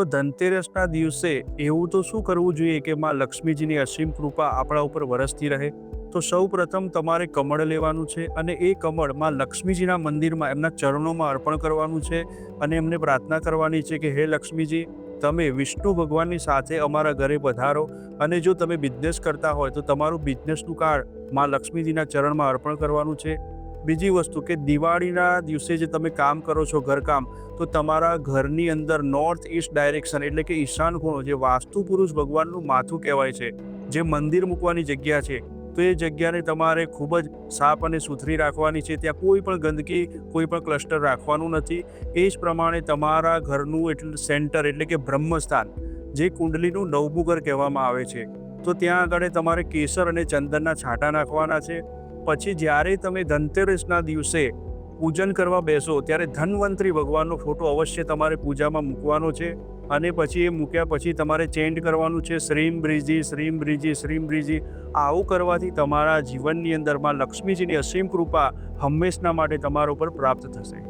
તો ધનતેરસના દિવસે એવું તો શું કરવું જોઈએ કે માં લક્ષ્મીજીની અસીમ કૃપા આપણા ઉપર વરસતી રહે? તો સૌ પ્રથમ તમારે કમળ લેવાનું છે અને એ કમળમાં લક્ષ્મીજીના મંદિરમાં એમના ચરણોમાં અર્પણ કરવાનું છે અને એમને પ્રાર્થના કરવાની છે કે, હે લક્ષ્મીજી, તમે વિષ્ણુ ભગવાનની સાથે અમારા ઘરે પધારો અને જો તમે બિઝનેસ કરતા હોય તો તમારું બિઝનેસનું કાર્ડમાં લક્ષ્મીજીના ચરણમાં અર્પણ કરવાનું છે. બીજી વસ્તુ કે દિવાળીના દિવસે જે તમે કામ કરો છો ઘરકામ, તો તમારા ઘરની અંદર નોર્થ ઈસ્ટ ડાયરેક્શન એટલે કે ઈશાન ખૂણો, જે વાસ્તુ પુરુષ ભગવાનનું માથું કહેવાય છે, જે મંદિર મૂકવાની જગ્યા છે, તો એ જગ્યાને તમારે ખૂબ જ સાફ અને સુથરી રાખવાની છે. ત્યાં કોઈ પણ ગંદકી, કોઈ પણ ક્લસ્ટર રાખવાનું નથી. એ જ પ્રમાણે તમારા ઘરનું એટલે સેન્ટર એટલે કે બ્રહ્મસ્થાન, જે કુંડલીનું નવમું ઘર કહેવામાં આવે છે. તો ત્યાં આગળ તમારે કેસર અને ચંદનના છાંટા નાખવાના છે. પછી જ્યારે તમે ધનતેરસના દિવસે પૂજન કરવા બેસો, ત્યારે ધનવંતરી ભગવાનનો ફોટો અવશ્ય તમારે પૂજામાં મૂકવાનો છે અને પછી એ મૂક્યા પછી તમારે ચેન્જ કરવાનું છે, શ્રીમ બ્રિજી શ્રીમ બ્રિજી શ્રીમ બ્રિજી. આવું કરવાથી તમારા જીવનની અંદરમાં લક્ષ્મીજીની અસીમ કૃપા હંમેશના માટે તમારા ઉપર પ્રાપ્ત થશે.